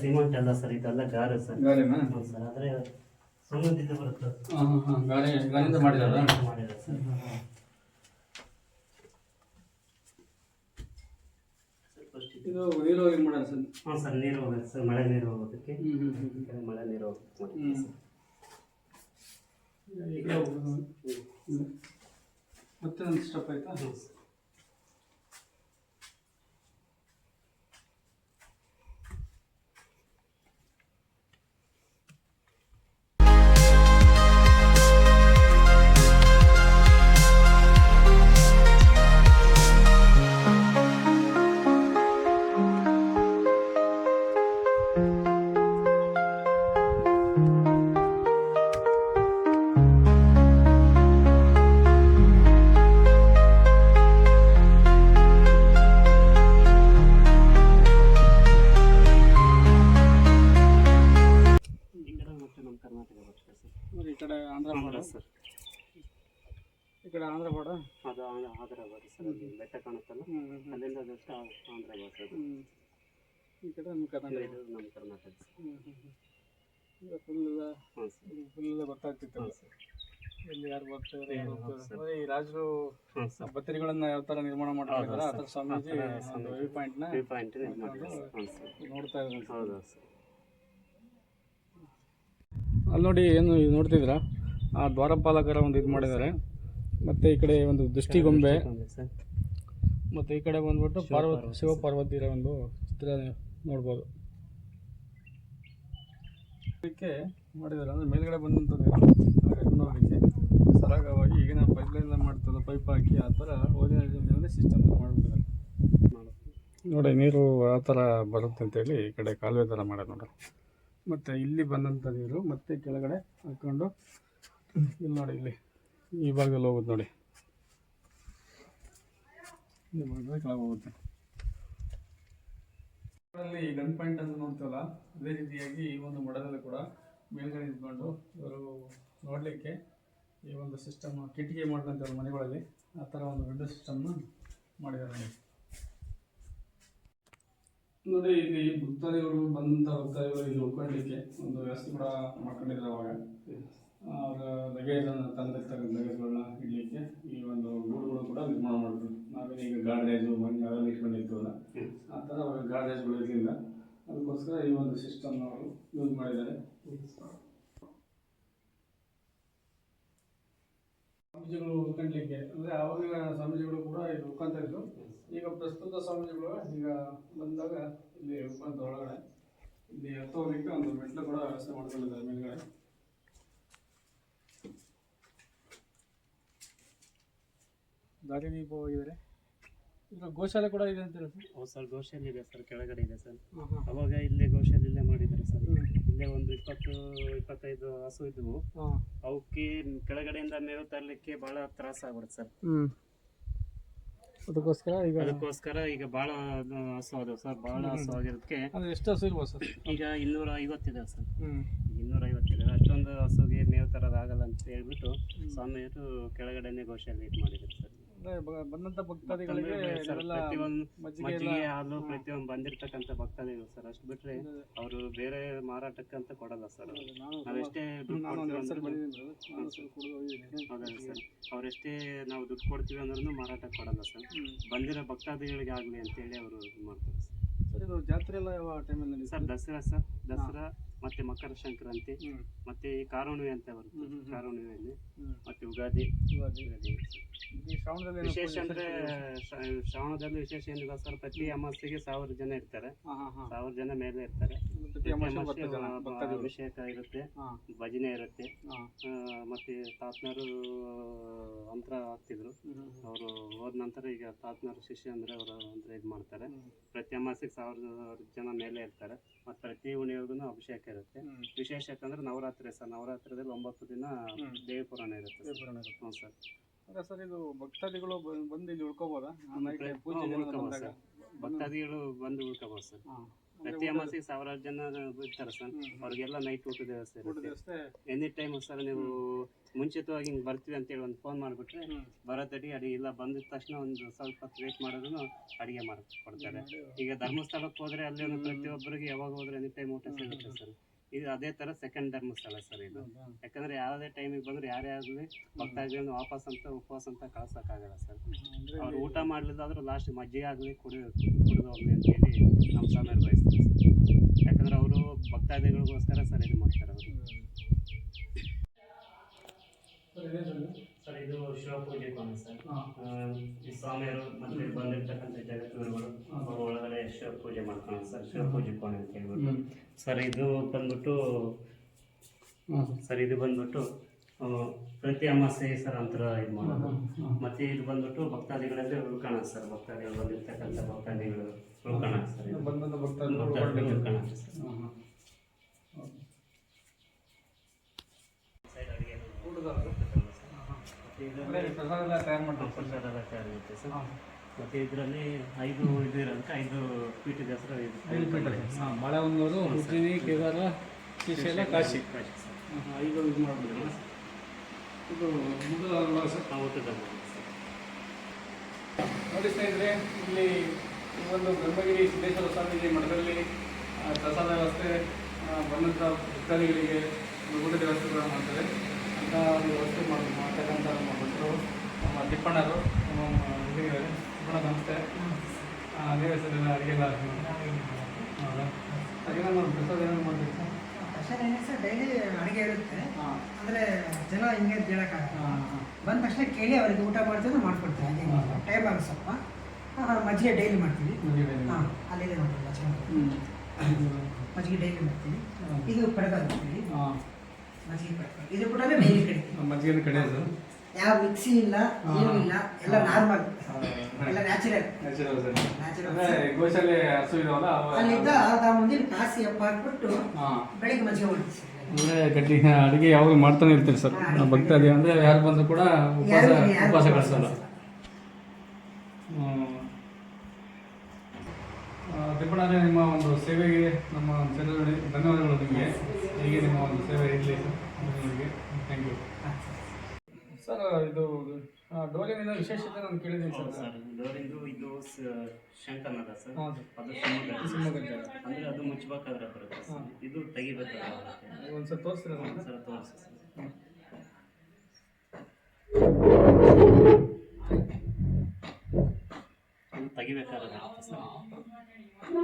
Cement ಅಲ್ಲ sir ಇದೆಲ್ಲ ಗಾರೆ ಸರ್. ಗಾರೆನಾ? ಸರ್ ಆದರೆ ಸುಮ್ಮನಿದ್ದು ಬರುತ್ತೆ? ಹಾಂ ಹಾಂ ಹಾಂ ಗಾರೆ ಗಾರೆಯಿಂದ ಮಾಡಿದಾರ? ಮಾಡಿದೆ ಸರ್. ಫಸ್ಟ್ ಇದು ಹೋಗಿ ಮಾಡೋಣ ಸರ್? ಹಾಂ ಸರ್ ನೀರು ಹೋಗುತ್ತೆ ಸರ್ ಮಳೆ ನೀರು ಹೋಗೋದಕ್ಕೆ. ಮಳೆ ನೀರು ಹೋಗುತ್ತೆ. ಮತ್ತೆ ಒಂದು ಸ್ಟೆಪ್ ಆಯ್ತಾ? ಹ್ಞೂ ಸರ್. ಈ ಕಡೆ ಆಂಧ್ರ ಬಾರ್ಡರ್ ಅದು ಆಂಧ್ರ ಸರ್ ಅಲ್ಲಿ ಬೆಟ್ಟ ಕಾಣುತ್ತಲ್ಲ? ಅಲ್ಲಿಂದ ಜಸ್ಟ್ ಆಂಧ್ರ ಹ್ಞೂ ಈ ಕಡೆ ನಮ್ಮ ಕರ್ನಾಟಕ. ಇದು ನಮ್ಮ ಕರ್ನಾಟಕ ಈಗ ಫುಲ್ ಎಲ್ಲ ಹಾಂ ಸರ್. ಎಲ್ಲಿ ಯಾರು ಬರ್ತಾರೆ ಯಾರು ಹೋಗ್ತಾರೆ. ಈ ರಾಜರು ಬತ್ತರಿಗಳನ್ನ ಯಾವ ತರ ನಿರ್ಮಾಣ ಮಾಡಿದ್ರೆ ಆ ಥರ ಸ್ವಾಮೀಜಿ. ವ್ಯೂ ಪಾಯಿಂಟ್ನ ವ್ಯೂ ಪಾಯಿಂಟ್ ನೋಡ್ತಾ ಇದ್ದಾರೆ ಹೌದಾ ಸರ್. ಅಲ್ಲಿ ನೋಡಿ ಏನು ನೋಡ್ತಿದ್ರ ನೋಡ್ತಿದ್ದೀರಾ? ಆ ದ್ವಾರಪಾಲಕರ ಒಂದು ಇದು ಮಾಡಿದ್ದಾರೆ. ಮತ್ತು ಈ ಕಡೆ ಒಂದು ದೃಷ್ಟಿಗೊಂಬೆ. ಮತ್ತು ಈ ಕಡೆ ಬಂದ್ಬಿಟ್ಟು ಪಾರ್ವತಿ ಶಿವ ಪಾರ್ವತಿರ ಒಂದು ಚಿತ್ರ ನೋಡ್ಬೋದು. ಅದಕ್ಕೆ ಮಾಡಿದ್ದಾರೆ ಅಂದರೆ ಮೇಲ್ಗಡೆ ಬಂದಂಥದ್ದು ನೋಡೋದಕ್ಕೆ ಸರಾಗವಾಗಿ ಈಗಿನ ಪೈಪ್ಲೈನ್ ಮಾಡ್ತಾರೆ ಪೈಪ್ ಹಾಕಿ ಆ ಥರ ಓದಿನ ಸಿಸ್ಟಮ್ ಮಾಡ್ಬಿಟ್ಟಿದ್ದಾರೆ. ನೋಡಿ ನೀರು ಆ ಥರ ಬರುತ್ತೆ ಅಂತೇಳಿ ಈ ಕಡೆ ಕಾಲುವೆ ಥರ ಮಾಡೋದು ನೋಡಿ ಮತ್ತು ಇಲ್ಲಿ ಬಂದಂಥ ನೀರು ಮತ್ತೆ ಕೆಳಗಡೆ ಹಾಕ್ಕೊಂಡು ಇಲ್ಲಿ ನೋಡಿ ಇಲ್ಲಿ. ಈ ಭಾಗದಲ್ಲಿ ಹೋಗುತ್ತೆ ನೋಡಿ. ಹೋಗುತ್ತೆ ಈ ಗನ್ ಪಾಯಿಂಟ್ ಅಂತ ನೋಡ್ತೀವಲ್ಲ, ಅದೇ ರೀತಿಯಾಗಿ ಈ ಒಂದು ಮಠದಲ್ಲಿ ಕೂಡ ಮೇಲ್ಗಡೆ ನಿಂತ್ಕೊಂಡು ಇವರು ನೋಡಲಿಕ್ಕೆ ಈ ಒಂದು ಸಿಸ್ಟಮ್ ಕಿಟಕಿ ಮಾಡ್ಕೊಂತಾರೆ ಮನೆಗಳಲ್ಲಿ ಆ ಥರ ಒಂದು ವಿಂಡೋ ಸಿಸ್ಟಮ್ನ ಮಾಡಿದ್ದಾರೆ ನೋಡಿ. ನೋಡಿ, ಇಲ್ಲಿ ಭಕ್ತಾದಿಗಳು ಬಂದಂಥ ಭಕ್ತಾದಿಗಳು ಇಲ್ಲಿ ಉಳ್ಕೊಳ್ಳಿಕ್ಕೆ ಒಂದು ವ್ಯವಸ್ಥೆ ಕೂಡ ಮಾಡ್ಕೊಂಡಿದ್ದಾರೆ ಅವಾಗ. ಅವರ ಲಗೇಜನ್ನು ತಂದಿರ್ತಕ್ಕಂಥ ಲಗೇಜ್ಗಳನ್ನ ಇಡಲಿಕ್ಕೆ. ಈ ಒಂದು ಗೂಡುಗಳು ಕೂಡ ನಿರ್ಮಾಣ ಮಾಡಿದ್ರು. ನಾವೇನು ಈಗ ಗಾಡ್ರೇಜು ಮನೆ ಅವೆಲ್ಲ ಇಟ್ಕೊಂಡಿರ್ತೀವಲ್ಲ ಆ ಥರ ಅವಾಗ ಗಾಡ್ರೇಜ್ಗಳು ಇರಲಿಲ್ಲ. ಅದಕ್ಕೋಸ್ಕರ ಈ ಒಂದು ಸಿಸ್ಟಮ್ ಅವರು ಯೂಸ್ ಮಾಡಿದ್ದಾರೆ. ಸ್ವಾಮೀಜಿಗಳು ಉಳ್ಕೊಳ್ಳಿಕ್ಕೆ ಅಂದರೆ ಆವಾಗಿನ ಸ್ವಾಮೀಜಿಗಳು ಕೂಡ ಇಲ್ಲಿ ಉಳ್ಕೊಂತ ಇದ್ರು ಈಗ ಪ್ರಸ್ತುತ ಸ್ವಾಮೀಜಿಗಳು ಈಗ ಬಂದಾಗ ಇಲ್ಲಿ ಉಳ್ಕೊಂತ ಒಳಗಡೆ. ಇಲ್ಲಿ ಹತ್ತೋಗ್ಲಿಕ್ಕೆ ಒಂದು ಮೆಟ್ಲು ಕೂಡ ವ್ಯವಸ್ಥೆ ಮಾಡ್ಕೊಂಡಿದ್ದಾರೆ ಮೇಲ್ಗಡೆ. ದೀಪ ಹೋಗಿದ್ದಾರೆ ಈಗ ಗೋಶಾಲೆ ಕೂಡ ಇದೆ ಅಂತೀರ ಸರ್? ಹೌದು ಸರ್ ಗೋಶಾಲೆ ಇದೆ ಸರ್ ಕೆಳಗಡೆ ಇದೆ ಸರ್. ಅವಾಗ ಇಲ್ಲೇ ಗೋಶಾಲೆ ಇಲ್ಲೇ ಮಾಡಿದ್ದಾರೆ ಸರ್. ಇಲ್ಲೇ ಒಂದು ಇಪ್ಪತ್ತು ಇಪ್ಪತ್ತೈದು ಹಸು ಇದ್ವು. ಅವಕ್ಕೆ ಕೆಳಗಡೆಯಿಂದ ಮೇವು ತರಲಿಕ್ಕೆ ಬಹಳ ತ್ರಾಸ ಆಗ್ಬಿಡುತ್ತೆ ಸರ್. ಅದಕ್ಕೋಸ್ಕರ ಈಗ ಅದಕ್ಕೋಸ್ಕರ ಈಗ ಬಹಳ ಹಸು ಅದಾವ ಸರ್ ಬಹಳ ಹಸು ಆಗಿರೋದಕ್ಕೆ ಎಷ್ಟು ಹಸು ಇರ್ಬೋದು ಸರ್. ಈಗ ಇನ್ನೂರ ಐವತ್ತಿದೆ ಸರ್ ಇನ್ನೂರ ಐವತ್ತಿದೆ. ಅಷ್ಟೊಂದು ಹಸುಗೆ ಮೇವು ತರೋದಾಗಲ್ಲ ಅಂತ ಹೇಳ್ಬಿಟ್ಟು ಸ್ವಾಮಿಯವರು ಕೆಳಗಡೆನೆ ಗೋಶಾಲೆ ಇದು ಮಾಡಿದ್ರು ಸರ್. ಬಂದಂಥ ಭಕ್ತಾದಿಗಳಿಗೆ ಮಜ್ಜಿಗೆ ಹಾಲು ಪ್ರತಿಯೊಂದು ಬಂದಿರ್ತಕ್ಕಂಥ ಭಕ್ತಾದಿಗಳು ಸರ್ ಅಷ್ಟು ಬಿಟ್ರೆ ಅವರು ಬೇರೆ ಮಾರಾಟಕ್ಕೆ ಅಂತ ಕೊಡಲ್ಲ ಸರ್. ಅವರೆಷ್ಟೇ ನಾವೆಷ್ಟೇ ಹೌದಲ್ಲ ಸರ್. ಅವರೆಷ್ಟೇ ನಾವು ದುಡ್ಡು ಕೊಡ್ತೀವಿ ಅಂದ್ರೂ ಮಾರಾಟಕ್ಕೆ ಕೊಡಲ್ಲ ಸರ್. ಬಂದಿರೋ ಭಕ್ತಾದಿಗಳಿಗೆ ಆಗಲಿ ಅಂತೇಳಿ ಅವರು ಇದು ಮಾಡ್ತಾರೆ ಸರ್. ಸರ್ ಇದು ಜಾತ್ರೆ ಎಲ್ಲ ಯಾವ ಟೈಮಲ್ಲಿ ಸರ್ ದಸರಾ ಸರ್ ದಸರಾ ಮತ್ತೆ ಮಕರ ಸಂಕ್ರಾಂತಿ ಮತ್ತೆ ಈ ಕಾರುಣಿವೆ ಅಂತ ಬರುತ್ತೆ. ಕಾರುಣಿವೆಯಲ್ಲಿ ಮತ್ತೆ ಯುಗಾದಿ ವಿಶೇಷ ಅಂದ್ರೆ ಶ್ರಾವಣದಲ್ಲಿ ವಿಶೇಷ ಏನಿಲ್ಲ ಪ್ರತಿ ಅಮಾವಾಸ್ಯೆಗೆ ಸಾವಿರ ಜನ ಇರ್ತಾರೆ. ಸಾವಿರ ಜನ ಮೇಲೆ ಇರ್ತಾರೆ. ಅಭಿಷೇಕ ಇರುತ್ತೆ. ಭಜನೆ ಇರುತ್ತೆ. ಆ, ಮತ್ತೆ ತಾತ್ನರು ಅಂತರ ಹಾಕ್ತಿದ್ರು. ಹ್ಞೂ ಅವರು ಹೋದ ನಂತರ ಈಗ ತಾತ್ನರು ಶಿಷ್ಯ ಅಂದ್ರೆ ಅವರು ಅಂದ್ರೆ ಇದು ಮಾಡ್ತಾರೆ ಪ್ರತಿ ಅಮಾವಾಸ್ಯೆಗೆ ಸಾವಿರ ಜನ ಮೇಲೆ ಇರ್ತಾರೆ. ಮತ್ತೆ ಪ್ರತಿ ಉಣಿಯವ್ರಿಗೂ ಅಭಿಷೇಕ ಇರುತ್ತೆ. ವಿಶೇಷ ಯಾಕಂದ್ರೆ ನವರಾತ್ರಿ ಸರ್. ನವರಾತ್ರಿದಲ್ಲಿ ಒಂಬತ್ತು ದಿನ. ದೇವಿ ಪುರಾಣ ಇರುತ್ತೆ ಸರ್. ಹ್ಞೂ ಸರ್. ಸರ್ ಇದು ಭಕ್ತಾದಿಗಳು ಬ- ಬಂದು ಇಲ್ಲಿ ಉಳ್ಕೋಬೋದಾ? ನೈಟ್ ಪೂಜೆ ಉಳ್ಕೋಬೋದು ಬಂದಾಗ. ಸರ್. ಭಕ್ತಾದಿಗಳು ಬಂದು ಉಳ್ಕೋಬೋದು ಸರ್. ಹಾಂ. ಪ್ರತಿ ಅಮಾಸಿ ಸಾವಿರಾರು ಜನ ಇರ್ತಾರೆ ಸರ್. ಅವ್ರಿಗೆಲ್ಲ ನೈಟ್ ಊಟದ ವ್ಯವಸ್ಥೆ ಊಟದ ಇರುತ್ತೆ ವ್ಯವಸ್ಥೆ. ಎನಿ ಟೈಮ್ ಸರ್ ನೀವು ಮುಂಚಿತವಾಗಿ ಹಿಂಗೆ ಬರ್ತೀವಿ ಅಂತೇಳಿ ಒಂದು ಫೋನ್ ಮಾಡಿಬಿಟ್ರೆ ಬರೋ ಬರೋದಡಿ ಅಡಿ ಇಲ್ಲ ಬಂದಿದ ತಕ್ಷಣ ಒಂದು ಸ್ವಲ್ಪ ಹೊತ್ತು ವೇಟ್ ಮಾಡಿದ್ರು ಅಡಿಗೆ ಮಾಡಿ ಕೊಡ್ತಾರೆ. ಈಗ ಧರ್ಮಸ್ಥಳಕ್ಕೆ ಹೋದ್ರೆ ಅಲ್ಲಿ ಒಂದು ಪ್ರತಿಯೊಬ್ಬರಿಗೆ ಯಾವಾಗ ಹೋದ್ರೆ ಎನಿ ಟೈಮ್ ಊಟ ಸಿಗುತ್ತೆ ಸರ್. ಇದು ಅದೇ ತರ ಸೆಕೆಂಡ್ ಧರ್ಮಸ್ಥಳ ಸರ್ ಇದು. ಯಾಕಂದರೆ ಯಾವುದೇ ಟೈಮಿಗೆ ಬಂದ್ರೆ ಯಾರೇ ಆಗಲಿ ಭಕ್ತಾದಿಗಳನ್ನ ವಾಪಸ್ ಅಂತ ಉಪವಾಸ ಅಂತ ಕಳ್ಸೋಕ್ಕಾಗಲ್ಲ ಸರ್. ಅವ್ರು ಊಟ ಮಾಡಲಿಲ್ಲ ಆದ್ರೂ ಲಾಸ್ಟ್ ಮಜ್ಜಿಗೆ ಆಗಲಿ ಕುಡಿ ಕುಡಿದು ಹೋಗ್ಲಿ ಅಂತೇಳಿ ನಮ್ಮ ಸಮಯ ಬಯಸ್ತಾರೆ ಸರ್. ಯಾಕಂದ್ರೆ ಅವರು ಭಕ್ತಾದಿಗಳಿಗೋಸ್ಕರ ಸರ್ ಇದು ಮಾಡ್ತಾರೆ ಅವರು. ಸರ್, ಇದೇ ಶಿವಪೂಜೆ ಕೋಣ ಸರ್. ಆ, ಈ ಸ್ವಾಮಿಯರು ಮತ್ತೆ ಬಂದಿರ್ತಕ್ಕಂಥ ಜಗದ್ಗುರುಗಳು ಅವರು ಒಳಗಡೆ ಶಿವ ಪೂಜೆ ಮಾಡ್ಕೊಂಡು ಸರ್ ಶಿವ ಪೂಜೆ ಕೋಣೆ ಅಂತ ಹೇಳ್ಬಿಟ್ಟು. ಸರ್ ಇದು ಬಂದ್ಬಿಟ್ಟು. ಸರ್ ಇದು ಬಂದ್ಬಿಟ್ಟು ಪ್ರತಿ ಅಮಾಸೆ ಸರ್ ಅಂತರ ಇದು ಮಾಡೋದು. ಮತ್ತೆ ಇದು ಬಂದ್ಬಿಟ್ಟು ಭಕ್ತಾದಿಗಳಲ್ಲಿ ಉಳ್ಕೊಳ ಸರ್ ಭಕ್ತಾದಿಗಳು ಬಂದಿರ್ತಕ್ಕಂಥ ಭಕ್ತಾದಿಗಳು ಉಳ್ಕೊಳ ಸರ್ ಹೊರಟು. ಸರ್ ಹಾ, ಹಾ. ಹೌದು. ಸೈಡ್ ಅಡಿಗೆ ಊಟದ ಹಾ, ಹಾ. ಮತ್ತೆ ಅಂದ್ರೆ ಇದರಲ್ಲಿ ಪ್ರಸಾದ ಎಲ್ಲ ತಯಾರು ಮಾಡ್ತಾರೆ ಪ್ರಸಾದ ಎಲ್ಲ ತಯಾರಿರುತ್ತೆ ಸರ್. ಮತ್ತೆ ಇದರಲ್ಲಿ ಐದು ಇದು ಇರೋದಕ್ಕೆ ಐದು ಪೀಠದ ಹೆಸರು ಇದೆ. ಬಾಳೆಹೊನ್ನೂರು ಉಜ್ಜಿನಿ ಕೇದಾರ ಶ್ರೀಶೈಲ ಕಾಶಿ. ಸರ್. ಐದು ಇದು ಇದು ಸರ್ ನಾವು ಊಟದ ನೋಡಿ ಸ್ನೇಹಿತರೆ ಇಲ್ಲಿ ಈ ಒಂದು ಬ್ರಹ್ಮಗಿರಿ ಸಿದ್ದೇಶ್ವರ ಸ್ವಾಮೀಜಿ ಮಠದಲ್ಲಿ ಪ್ರಸಾದ ವ್ಯವಸ್ಥೆ ಬಂದಂತಹ ಬಂದಂಥ ಭಕ್ತಾದಿಗಳಿಗೆ ಊಟದ ವ್ಯವಸ್ಥೆಗಳನ್ನು ಮಾಡ್ತಾರೆ. ವ್ಯವಸ್ಥೆ ಮಾಡಿ ಮಾಡ್ತಕ್ಕಂಥ ನಮ್ಮ ಭಕ್ತರು ನಮ್ಮ ತಿಪ್ಪಣ್ಣರು ನಮ್ಮ ಹಿರಿಯರು ತಿಪ್ಪಣ್ಣ ಸಂಸ್ಥೆ ನೀವೇ ಸರ್ ಎಲ್ಲ ಅಡುಗೆ ಎಲ್ಲ ಹೌದಾ ಅದೇನೋ ಮಾಡಿ ಪ್ರಸಾದ ಏನಾದ್ರು ಮಾಡ್ತೀವಿ ಸರ್ ಪ್ರಸಾದ ಏನೇ ಸರ್ ಡೈಲಿ ಅಡುಗೆ ಇರುತ್ತೆ ಅಂದರೆ ಜನ ಹಿಂಗೆ ಅಂತ ಹೇಳೋಕ್ಕಾಗಲ್ಲ ಬಂದ ತಕ್ಷಣ ಕೇಳಿ ಅವರಿಗೆ ಊಟ ಮಾಡ್ತೀವಿ ಮಾಡ್ಕೊಡ್ತೀವಿ ಹಾಗೆ. ಟೈಮ್ ಆಗುತ್ತೆ ಸ್ವಲ್ಪ ಮಜ್ಜಿಗೆ ಡೈಲಿ ಮಾಡ್ತೀವಿ ಹಾಂ ಅಲ್ಲಿದೆ ನೋಡಿ ಚೆನ್ನಾಗಿ ಮಜ್ಜಿಗೆ ಡೈಲಿ ಮಾಡ್ತೀವಿ. ಇದು ಹಾಂ ಮಜ್ಜಿಗೆ ಕಡಗ ಇದು ಕೂಡ ಡೈಲಿ ಕಡಿತೀವಿ. ಮಜ್ಜಿಗೆ ಕಡೆಯೋದು? ಯಾವ ಮಿಕ್ಸಿ ಇಲ್ಲ ಹಾ. ಇಲ್ಲ ಎಲ್ಲ ನಾರ್ಮಲ್. ಎಲ್ಲ ನ್ಯಾಚುರಲ್ ನ್ಯಾಚುರಲ್ ಗೋಶಾಲೆ ಹಸು ಇದಾವಲ್ಲ ಅಲ್ಲಿದ್ದ ಅರ್ಧ ಮುಂದಿನ ಕಾಸಿ ಎಪ್ಪ ಹಾಕ್ಬಿಟ್ಟು ಬೆಳಿಗ್ಗೆ ಮಜ್ಜಿಗೆ ಸರ್. ಅಂದ್ರೆ ಗಟ್ಟಿ ಅಡುಗೆ ಯಾವಾಗ ಮಾಡ್ತಾನೆ ಇರ್ತೀರಿ ಸರ್. ಭಕ್ತಾದಿ ಅಂದ್ರೆ ಯಾರು ಬಂದ್ರು ಕೂಡ ಉಪವಾಸ ಉಪವಾಸ ಕಳಿಸಲ್ಲ ಕಳ್ಸಲ್ಲ. ನಿಮ್ಮ ಒಂದು ಸೇವೆಗೆ ನಮ್ಮ ಜನರಲ್ಲಿ ಧನ್ಯವಾದಗಳು ನಿಮಗೆ. ಹೀಗೆ ನಿಮ್ಮ ಒಂದು ಸೇವೆ ಇರಲಿ. ನಿಮಗೆ. ಥ್ಯಾಂಕ್ ಯು ಸರ್ ಇದು ಡೋಲಿನಿಂದ ಡೋಲಿನ ವಿಶೇಷತೆ ನಾನು ಕೇಳಿದ್ದೀನಿ ಸರ್? ಸರ್ ಡೋಲಿಂದು ಇದು ಶಂಕನದ ಸರ್. ಸರ್ ಅದು ಶಿವಮೊಗ್ಗ ಶಿವಮೊಗ್ಗ ಅಂದರೆ ಅದು ಮುಚ್ಚಬೇಕಾದ್ರೆ ಬರುತ್ತೆ ಸರ್. ಇದು ತೆಗಿಬೇಕಾದ್ರೆ ಒಂದು ಒಂದ್ಸಲ ತೋರಿಸ್ತೀರ? ಸರ್ ತೋರಿಸಿ ಸರ್. ತೆಗಿಬೇಕಾದ್ರೆ ಸರ್. ಸರ್ ಇದು.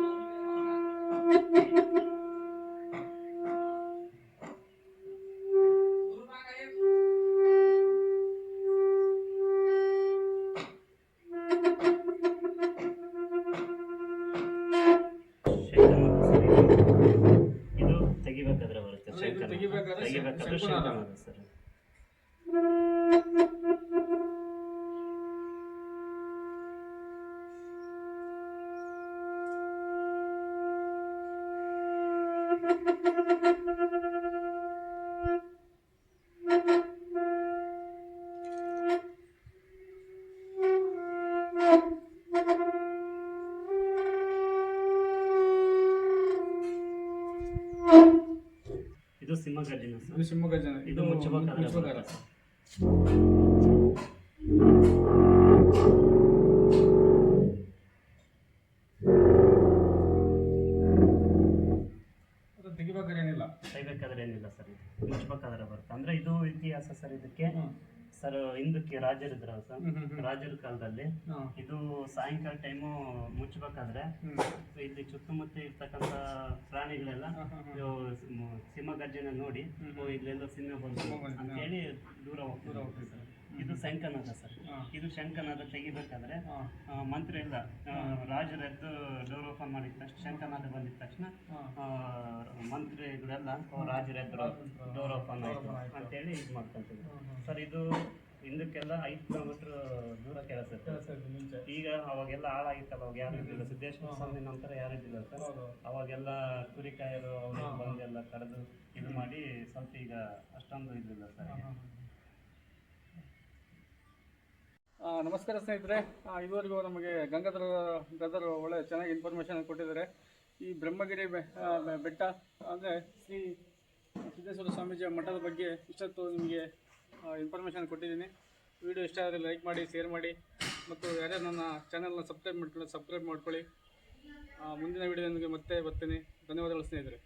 ಇದು ತೆಗಿಬೇಕಾದ್ರೆ ಬರುತ್ತೆ. ಅಂದ್ರೆ ಇದು ಶಂಕನ ತೆಗಿಬೇಕಾದ್ರೆ ತೆಗಿಬೇಕಾದ್ರೆ ಇದು ಸಿಂಹಗರ್ಜನ ಸರ್ ಇದು ಶಿವಮೊಗ್ಗ ಜನ ಇದು ಮುಚ್ಚಬೇಕಾದ್ರೆ ಬರುತ್ತೆ. ಅಂದ್ರೆ ಇದು ಇತಿಹಾಸ ಸರ್ ಇದಕ್ಕೆ ಸರ್ ಹಿಂದಕ್ಕೆ ರಾಜರಿದ್ರಲ್ಲ ಸರ್. ರಾಜರ ಕಾಲದಲ್ಲಿ. ಇದು ಸಾಯಂಕಾಲ ಟೈಮು ಮುಚ್ಚಬೇಕಾದ್ರೆ ಇಲ್ಲಿ ಸುತ್ತಮುತ್ತ ಇರ್ತಕ್ಕಂಥ ಪ್ರಾಣಿಗಳೆಲ್ಲ ಸಿಂಹ ಗರ್ಜನೆ ನೋಡಿ. ಇಲ್ಲೆಲ್ಲ ಸಿಂಹ ಬಂತು ಅಂತ ಹೇಳಿ ಅಂತೇಳಿ ದೂರ ಹೋಗ್ತಾರೆ ಇದು ಶಂಕನಾದ ಸರ್. ಇದು ಶಂಕನಾದ ತೆಗಿಬೇಕಾದ್ರೆ ಮಂತ್ರಿ ಇಲ್ಲ ರಾಜರೆದ್ದು ಡೋರ್ ಓಪನ್ ಮಾಡಿದ ತಕ್ಷಣ ಶಂಕನಾದ ಬಂದಿದ ತಕ್ಷಣ ಮಂತ್ರಿಗಳೆಲ್ಲ ರಾಜರದ್ದು ರಾಜರೆದ್ರು ಡೋರ್ ಓಪನ್ ಆಯ್ತು ಅಂತೇಳಿ ಇದು ಮಾಡ್ಕೊಂತೀವಿ ಸರ್ ಇದು ಹಿಂದಕ್ಕೆಲ್ಲ ಐದು ಕಿಲೋಮೀಟರ್ ದೂರ ಕೆಲಸ ಈಗ ಅವಾಗೆಲ್ಲ ಹಾಳಾಗಿತ್ತಲ್ಲ ಅವಾಗ ಯಾರು ಇದ್ದಿಲ್ಲ. ಸಿದ್ದೇಶ್ವರ ಸ್ವಾಮಿ ನಂತರ ಯಾರು ಇದ್ದಿಲ್ಲ ಸರ್. ಅವಾಗೆಲ್ಲ ಕುರಿಕಾಯರು ಅವರು ಬಂದೆಲ್ಲ ಕರೆದು ಇದು ಮಾಡಿ ಸ್ವಲ್ಪ ಈಗ ಅಷ್ಟೊಂದು ಇದಿಲ್ಲ ಸರ್ ಈಗ. ಆ, ನಮಸ್ಕಾರ ಸ್ನೇಹಿತರೆ. ಇದುವರೆಗೂ ನಮಗೆ ಗಂಗಾಧರ ಗದರ್ ಒಳ್ಳೆ ಚೆನ್ನಾಗಿ ಇನ್ಫಾರ್ಮೇಷನ್ ಕೊಟ್ಟಿದ್ದಾರೆ. ಈ ಬ್ರಹ್ಮಗಿರಿ ಬೆಟ್ಟ, ಅಂದರೆ ಶ್ರೀ ಸಿದ್ದೇಶ್ವರ ಸ್ವಾಮೀಜಿಯ ಮಠದ ಬಗ್ಗೆ ಇಷ್ಟೊತ್ತು ನಿಮಗೆ ಇನ್ಫಾರ್ಮೇಷನ್ ಕೊಟ್ಟಿದ್ದೀನಿ. ವಿಡಿಯೋ ಇಷ್ಟ ಆದರೆ ಲೈಕ್ ಮಾಡಿ ಶೇರ್ ಮಾಡಿ, ಮತ್ತು ಯಾರ್ಯಾರು ನನ್ನ ಚಾನಲ್ನ ಸಬ್ಸ್ಕ್ರೈಬ್ ಮಾಡ್ಕೊಳ್ಳಿ ಸಬ್ಸ್ಕ್ರೈಬ್ ಮಾಡ್ಕೊಳ್ಳಿ. ಮುಂದಿನ ವಿಡಿಯೋ ನಿಮಗೆ ಮತ್ತೆ ಬರ್ತೀನಿ. ಧನ್ಯವಾದಗಳು ಸ್ನೇಹಿತರೆ.